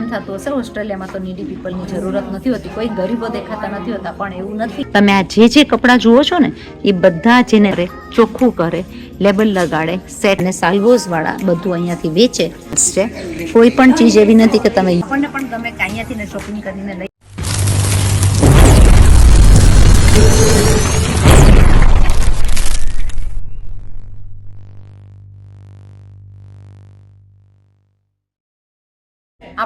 એમ થતું હશે. ઓસ્ટ્રેલિયામાં તો નીડી પીપલની જરૂરત નથી હોતી. કોઈ ગરીબો દેખાતા નથી હોતા પણ એવું નથી. તમે આ જે જે કપડાં જુઓ છો ને એ બધા જેને ચોખ્ખું કરે લેબલ લગાડે સેટ ને વાળા બધું અહીંયાથી વેચે. છે કોઈ પણ ચીજ એવી નથી કે તમે આપણને પણ તમે અહીંયાથી ને શોપિંગ કરીને લઈ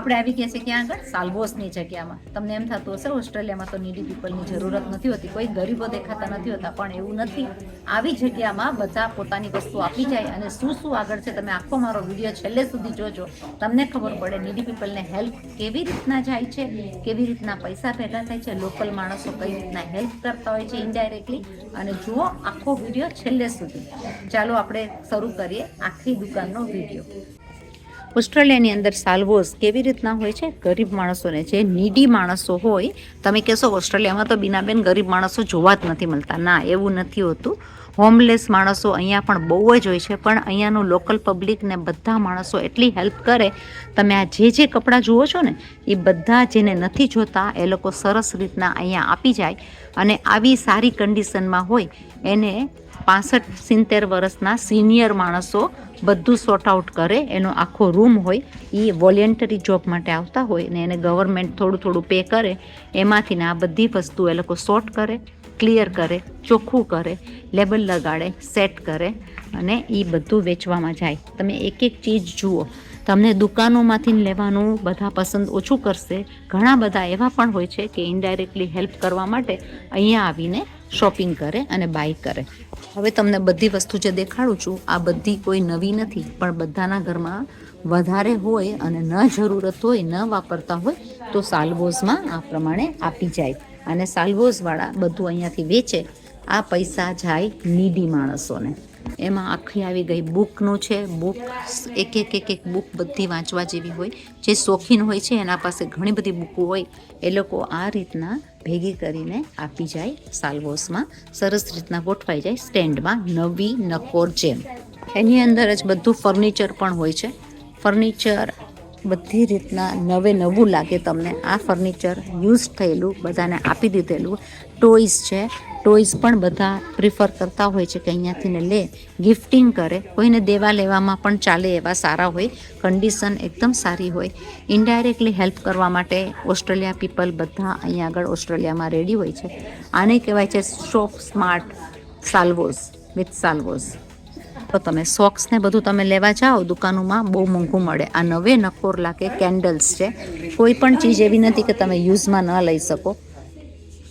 આપણે આવી ગયા છે ક્યાં આગળ? સાલ્વોસની જગ્યામાં. તમને એમ થતું હશે, ઓસ્ટ્રેલિયામાં તો નીડી પીપલની જરૂરત નથી હોતી. કોઈ ગરીબો દેખાતા નથી હોતા, પણ એવું નથી. આવી જગ્યામાં બધા પોતાની વસ્તુ આપી જાય અને શું શું આગળ છે તમે આખો મારો વીડિયો છેલ્લે સુધી જોજો. તમને ખબર પડે નીડી પીપલને હેલ્પ કેવી રીતના જાય છે, કેવી રીતના પૈસા ભેગા થાય છે લોકલ માણસો કઈ રીતના હેલ્પ કરતા હોય છે ઇન્ડાયરેક્ટલી અને જુઓ આખો વીડિયો છેલ્લે સુધી. ચાલો આપણે શરૂ કરીએ આખી દુકાનનો વીડિયો. ઓસ્ટ્રેલિયાની અંદર સાલ્વોઝ કેવી રીતના હોય છે? ગરીબ માણસોને જે નીડી માણસો હોય, તમે કહેશો ઓસ્ટ્રેલિયામાં તો બિનાબેન ગરીબ માણસો જોવા જ નથી મળતા. ના, એવું નથી હોતું. હોમલેસ માણસો અહીંયા પણ બહુ જ હોય છે, પણ અહીંયાનું લોકલ પબ્લિકને બધા માણસો એટલી હેલ્પ કરે. તમે આ જે જે કપડાં જુઓ છો ને, એ બધા જેને નથી જોતા, એ લોકો સરસ રીતના અહીંયા આપી જાય. અને આવી સારી કન્ડિશનમાં હોય એને પાસઠ સિત્તેર વર્ષના સિનિયર માણસો બધું સોર્ટ આઉટ કરે, એનો આખો રૂમ હોય એ વોલેન્ટરી જોબ માટે આવતા હોય ને એને ગવર્મેન્ટ થોડું થોડું પે કરે, એમાંથી ને આ બધી વસ્તુ એ લોકો સોર્ટ કરે ક્લિયર કરે, ચોખ્ખું કરે લેબલ લગાડે સેટ કરે અને એ બધું વેચવામાં જાય. તમે એક એક ચીજ જુઓ. તમને દુકાનોમાંથી લેવાનું બધા પસંદ ઓછું કરશે. ઘણા બધા એવા પણ હોય છે કે ઇનડાયરેક્ટલી હેલ્પ કરવા માટે અહીંયા આવીને શોપિંગ કરે અને બાય કરે. હવે તમને બધી વસ્તુ જે દેખાડું છું, આ બધી કોઈ નવી નથી, પણ બધાના ઘરમાં વધારે હોય અને ન જરૂરત હોય, ન વાપરતા હોય, તો સાલ્વોઝમાં આ પ્રમાણે આપી જાય. અને સાલ્વોઝવાળા બધું અહીંયાથી વેચે. આ પૈસા જાય નીડી માણસોને. એમાં આખી આવી ગઈ બુકનું છે. બુક એક એક એક એક બુક બધી વાંચવા જેવી હોય. જે શોખીન હોય છે, એના પાસે ઘણી બધી બુકો હોય. એ લોકો આ રીતના ભેગી કરીને આપી જાય સાલ્વોસમાં સરસ રીતના ગોઠવાઈ જાય સ્ટેન્ડમાં નવી નકોર જેમ. એની અંદર જ બધું ફર્નિચર પણ હોય છે. ફર્નિચર બધી રીતના નવે નવું લાગે તમને. આ ફર્નિચર યુઝ થયેલું, બધાને આપી દીધેલું. ટોઈસ છે ટોયસ પણ બધા પ્રિફર કરતા હોય છે કે અહીંયાથી લે. ગિફ્ટિંગ કરે. કોઈને દેવા લેવામાં પણ ચાલે એવા સારા હોય. કન્ડિશન એકદમ સારી હોય. ઇનડાયરેક્ટલી હેલ્પ કરવા માટે ઓસ્ટ્રેલિયા પીપલ બધા અહીંયા આગળ ઓસ્ટ્રેલિયામાં રેડી હોય છે. આને કહેવાય છે shop smart Salvos with Salvos તો તમે સોક્સને બધું તમે લેવા જાઓ, દુકાનોમાં બહુ મોંઘું મળે. આ નવે નકોર લાગે કેન્ડલ્સ છે. કોઈ પણ ચીજ એવી નથી કે તમે યુઝમાં ન લઈ શકો.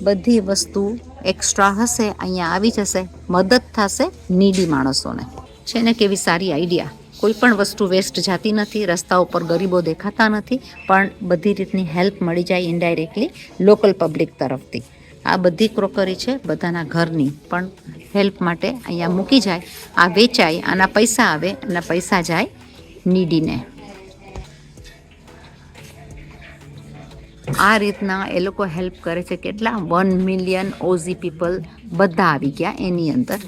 બધી વસ્તુ એક્સ્ટ્રા હશે, અહીંયા આવી જશે, મદદ થશે નીડી માણસોને. છે ને કેવી સારી આઈડિયા કોઈ પણ વસ્તુ વેસ્ટ જાતી નથી રસ્તા ઉપર ગરીબો દેખાતા નથી, પણ બધી રીતની હેલ્પ મળી જાય ઇનડાયરેક્ટલી લોકલ પબ્લિક તરફથી. આ બધી ક્રોકરી છે બધાના ઘરની, પણ હેલ્પ માટે અહીંયા મૂકી જાય. આ વેચાય, આના પૈસા આવે, અને પૈસા જાય નીડીને. આ રીતના એ લોકો હેલ્પ કરે છે કેટલા? વન મિલિયન ઓઝી પીપલ બધા આવી ગયા એની અંદર.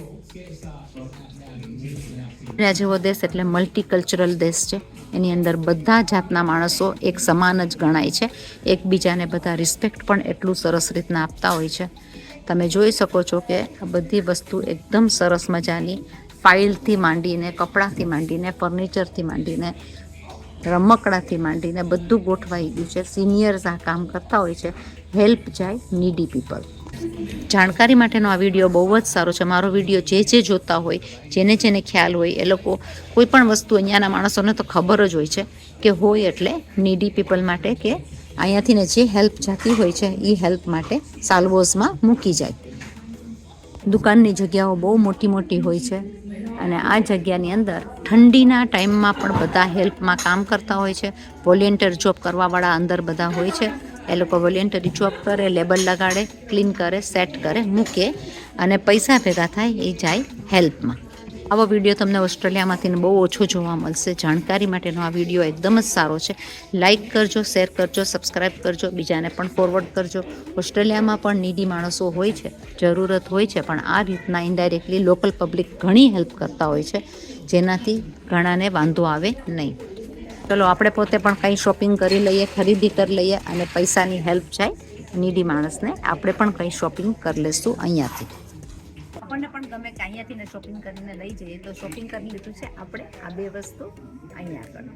આ જેવો દેશ એટલે મલ્ટીકલ્ચરલ દેશ છે. એની અંદર બધા જાતના માણસો એક સમાન જ ગણાય છે. એકબીજાને બધા રિસ્પેક્ટ પણ એટલું સરસ રીતના આપતા હોય છે. તમે જોઈ શકો છો કે આ બધી વસ્તુ એકદમ સરસ મજાની ફાઇલથી માંડીને, કપડાથી માંડીને ફર્નિચરથી માંડીને રમકડાથી માંડીને બધું ગોઠવાઈ ગયું છે. સિનિયર્સ આ કામ કરતા હોય છે. હેલ્પ જાય નીડી પીપલ જાણકારી માટેનો આ વીડિયો બહુ જ સારો છે. મારો વીડિયો જે જે જોતા હોય, જેને જેને ખ્યાલ હોય, એ લોકો કોઈ પણ વસ્તુ અહીંયાના માણસોને તો ખબર જ હોય છે કે હોય એટલે નીડી પીપલ માટે કે અહીંયાથી ને જે હેલ્પ જાતી હોય છે એ હેલ્પ માટે સાલ્વોઝમાં મૂકી જાય. દુકાનની જગ્યાઓ બહુ મોટી મોટી હોય છે. અને આ જગ્યાની અંદર ઠંડીના ટાઈમમાં પણ બધા હેલ્પમાં કામ કરતા હોય છે. વોલેન્ટિયર જોબ કરવાવાળા અંદર બધા હોય છે. એ લોકો વોલેન્ટરી જોબ કરે લેબલ લગાડે ક્લીન કરે સેટ કરે, મૂકે અને પૈસા ભેગા થાય એ જાય હેલ્પમાં. આવો વીડિયો તમને ઓસ્ટ્રેલિયામાંથી બહુ ઓછો જોવા મળશે. જાણકારી માટેનો આ વીડિયો એકદમ જ સારો છે. લાઇક કરજો શેર કરજો સબસ્ક્રાઈબ કરજો, બીજાને પણ ફોરવર્ડ કરજો. ઓસ્ટ્રેલિયામાં પણ નીડી માણસો હોય છે, જરૂરત હોય છે, પણ આ રીતના ઇન્ડાયરેક્ટલી લોકલ પબ્લિક ઘણી હેલ્પ કરતા હોય છે. જેનાથી ઘણાને વાંધો આવે નહીં. ચલો, આપણે પોતે પણ કંઈ શોપિંગ કરી લઈએ, ખરીદી કરી લઈએ અને પૈસાની હેલ્પ જાય, નીડી માણસને આપણે પણ કંઈ શોપિંગ કરી લેશું અહીંયાથી. આપણને પણ ગમે કે અહીંયાથી ને શોપિંગ કરીને લઈ જઈએ તો શોપિંગ કરી લીધું છે. આપણે આ બે વસ્તુ અહીંયા આગળ.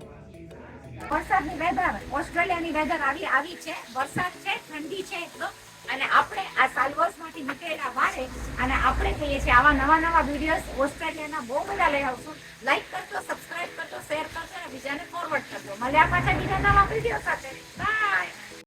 વરસાદની વેધર ઓસ્ટ્રેલિયાની વેધર આવી આવી છે. વરસાદ છે, ઠંડી છે એકદમ. અને આપણે આ સાલવર્સમાંથી નીકળેલા વારે અને આપણે કહીએ છીએ આવા નવા નવા વિડીયોઝ ઓસ્ટ્રેલિયાના બહુ બધા લઈ આવશું. લાઈક કરજો સબસ્ક્રાઇબ કરજો શેર કરજો, અને બીજાને ફોરવર્ડ કરજો. મળ્યા પાછા બીજા નવા વીડિયો સાથે. બાય